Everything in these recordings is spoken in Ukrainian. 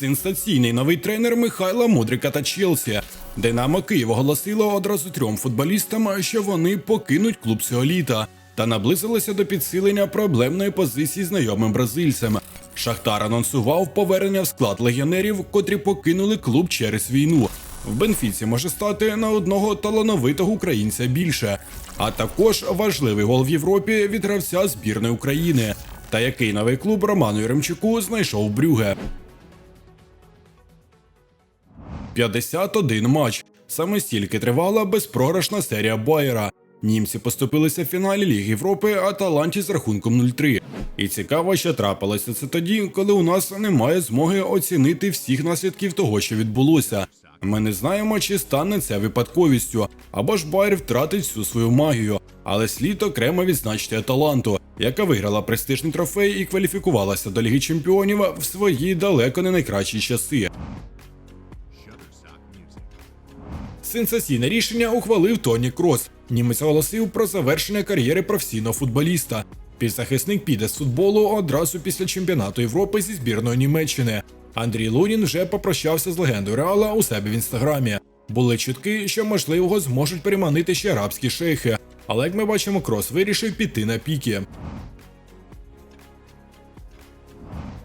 Сенсаційний новий тренер Михайла Мудрика та Челсі. Динамо Київ оголосило одразу трьом футболістам, що вони покинуть клуб цього літа та наблизилися до підсилення проблемної позиції знайомим бразильцем. Шахтар анонсував повернення в склад легіонерів, котрі покинули клуб через війну. В Бенфіці може стати на одного талановитого українця більше, а також важливий гол в Європі від гравця збірної України. Та який новий клуб Роману Яремчуку знайшов Брюге. 51 матч. Саме стільки тривала безпрограшна серія Байера. Німці поступилися в фіналі Ліги Європи Аталанті з рахунком 0-3. І цікаво, що трапилося це тоді, коли у нас немає змоги оцінити всіх наслідків того, що відбулося. Ми не знаємо, чи стане це випадковістю, або ж Байер втратить всю свою магію. Але слід окремо відзначити Аталанту, яка виграла престижний трофей і кваліфікувалася до Ліги Чемпіонів в свої далеко не найкращі часи. Сенсаційне рішення ухвалив Тоні Крос. Німець оголосив про завершення кар'єри професійного футболіста. Півзахисник піде з футболу одразу після чемпіонату Європи зі збірної Німеччини. Андрій Лунін вже попрощався з легендою Реала у себе в інстаграмі. Були чутки, що можливо зможуть переманити ще арабські шейхи. Але як ми бачимо, Крос вирішив піти на піки.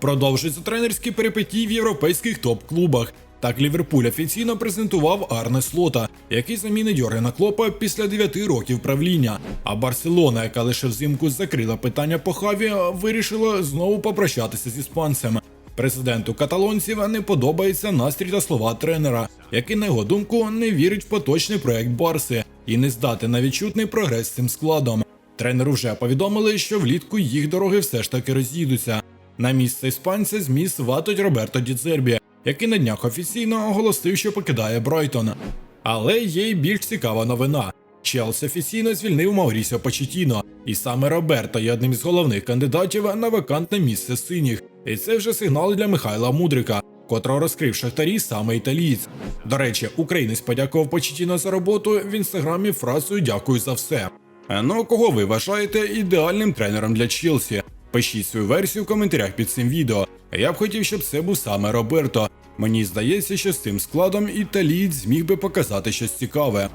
Продовжуються тренерські перипетії в європейських топ-клубах. Так Ліверпуль офіційно презентував Арне Слота, який замінить Йоргена Клопа після 9 років правління. А Барселона, яка лише взимку закрила питання по хаві, вирішила знову попрощатися з іспанцем. Президенту каталонців не подобається настрій та слова тренера, який, на його думку, не вірить в поточний проект Барси і не здати на відчутний прогрес цим складом. Тренеру вже повідомили, що влітку їх дороги все ж таки розійдуться. На місце іспанця зміг сватать Роберто Дідзербі, який на днях офіційно оголосив, що покидає Брайтон. Але є й більш цікава новина. Челсі офіційно звільнив Маурісіо Почетіно, і саме Роберто є одним із головних кандидатів на вакантне місце синіх. І це вже сигнал для Михайла Мудрика, котрого розкрив шахтарі саме італієць. До речі, українець подякував Почетіно за роботу в інстаграмі фразою Дякую за все. Ну, кого ви вважаєте ідеальним тренером для Челсі? Пишіть свою версію в коментарях під цим відео. Я б хотів, щоб це був саме Роберто. Мені здається, що з цим складом італієць зміг би показати щось цікаве.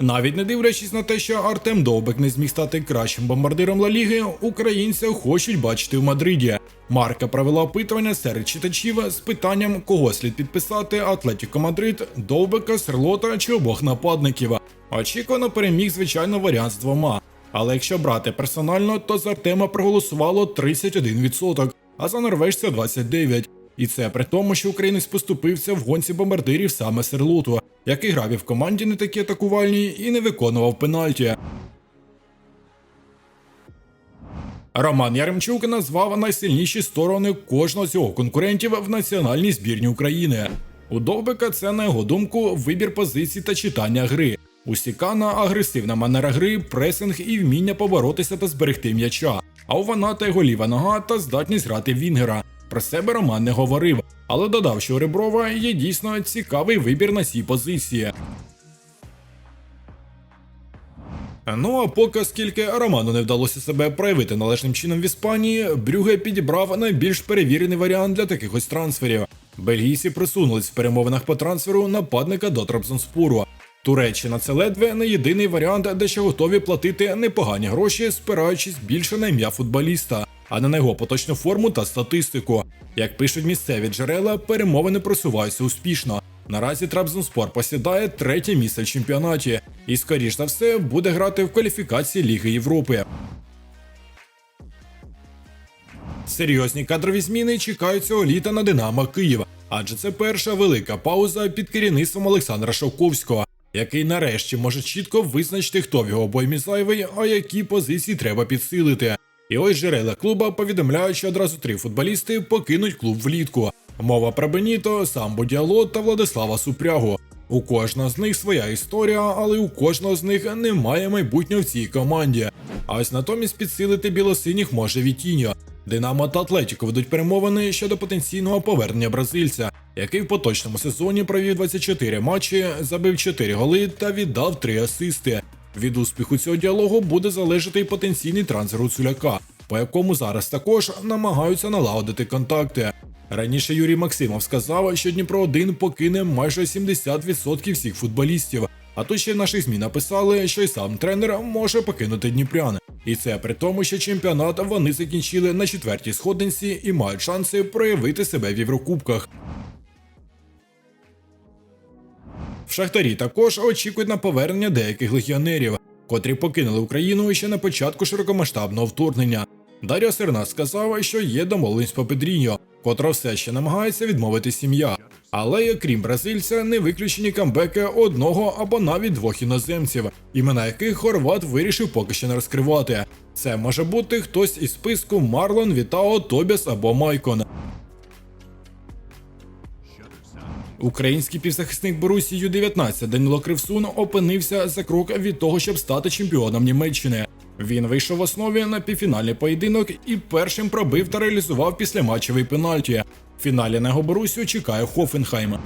Навіть не дивлячись на те, що Артем Довбек не зміг стати кращим бомбардиром Ла Ліги, українця хочуть бачити в Мадриді. Марка провела опитування серед читачів з питанням, кого слід підписати Атлетіко Мадрид, Довбека, Серлота чи обох нападників. Очікувано переміг, звичайно, варіант з двома. Але якщо брати персонально, то за Артема проголосувало 31%, а за норвежця 29%. І це при тому, що українець поступився в гонці бомбардирів саме Серлуту, який грав і в команді не такі атакувальні і не виконував пенальті. Роман Яремчук назвав найсильніші сторони кожного з його конкурентів в національній збірні України. У Довбика це, на його думку, вибір позицій та читання гри. У Сікана агресивна манера гри, пресинг і вміння поборотися та зберегти м'яча. А у Ваната його ліва нога та здатність грати Вінгера. Про себе Роман не говорив, але додав, що у Реброва є дійсно цікавий вибір на цій позиції. Ну а поки оскільки Роману не вдалося себе проявити належним чином в Іспанії, Брюге підібрав найбільш перевірений варіант для таких ось трансферів. Бельгійці присунулись в перемовинах по трансферу нападника до Трабзонспору. Туреччина це ледве не єдиний варіант, де ще готові платити непогані гроші, спираючись більше на ім'я футболіста, а не на його поточну форму та статистику. Як пишуть місцеві джерела, перемовини просуваються успішно. Наразі Трабзонспор посідає третє місце в чемпіонаті і, скоріш за все, буде грати в кваліфікації Ліги Європи. Серйозні кадрові зміни чекають цього літа на Динамо Київ, адже це перша велика пауза під керівництвом Олександра Шовковського, який нарешті може чітко визначити, хто в його обоймі зайвий, а які позиції треба підсилити. І ось джерела клуба повідомляють, що одразу три футболісти покинуть клуб влітку. Мова про Беніто, Самбо Діало та Владислава Супрягу. У кожного з них своя історія, але у кожного з них немає майбутнього в цій команді. А ось натомість підсилити білосиніх може Вітіньо. Динамо та Атлетіко ведуть перемовини щодо потенційного повернення бразильця, який в поточному сезоні провів 24 матчі, забив 4 голи та віддав 3 асисти. Від успіху цього діалогу буде залежати й потенційний трансфер Гуцуляка. по якому зараз також намагаються налагодити контакти. Раніше Юрій Максимов сказав, що Дніпро 1 покине майже 70% всіх футболістів. А тут ще в наших ЗМІ написали, що й сам тренер може покинути Дніпрян. І це при тому, що чемпіонат вони закінчили на четвертій сходинці і мають шанси проявити себе в Єврокубках. В Шахтарі також очікують на повернення деяких легіонерів, котрі покинули Україну ще на початку широкомасштабного вторгнення. Дар'я Серна сказав, що є домовленість по Педріньо, котра все ще намагається відмовити сім'я. Але крім бразильця, не виключені камбеки одного або навіть двох іноземців, імена яких Хорват вирішив поки що не розкривати. Це може бути хтось із списку Марлон, Вітао, Тобіас або Майкон. Український півзахисник Борусі Ю-19 Данило Кривсун опинився за крок від того, щоб стати чемпіоном Німеччини. Він вийшов в основі на півфінальний поєдинок і першим пробив та реалізував післяматчевий пенальті. В фіналі на його Борусю чекає Хофенхайм.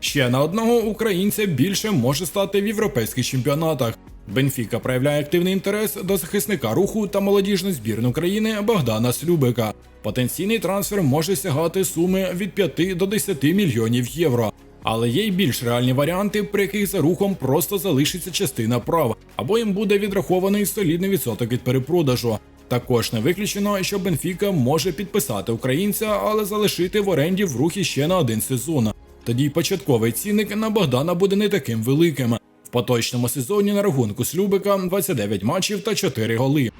Ще на одного українця більше може стати в європейських чемпіонатах. Бенфіка проявляє активний інтерес до захисника руху та молодіжної збірної України Богдана Слюбика. Потенційний трансфер може сягати суми від 5 до 10 мільйонів євро. Але є й більш реальні варіанти, при яких за рухом просто залишиться частина прав, або їм буде відрахований солідний відсоток від перепродажу. Також не виключено, що Бенфіка може підписати українця, але залишити в оренді в рухі ще на один сезон. Тоді початковий цінник на Богдана буде не таким великим. В поточному сезоні на рахунку Слюбика 29 матчів та 4 голи.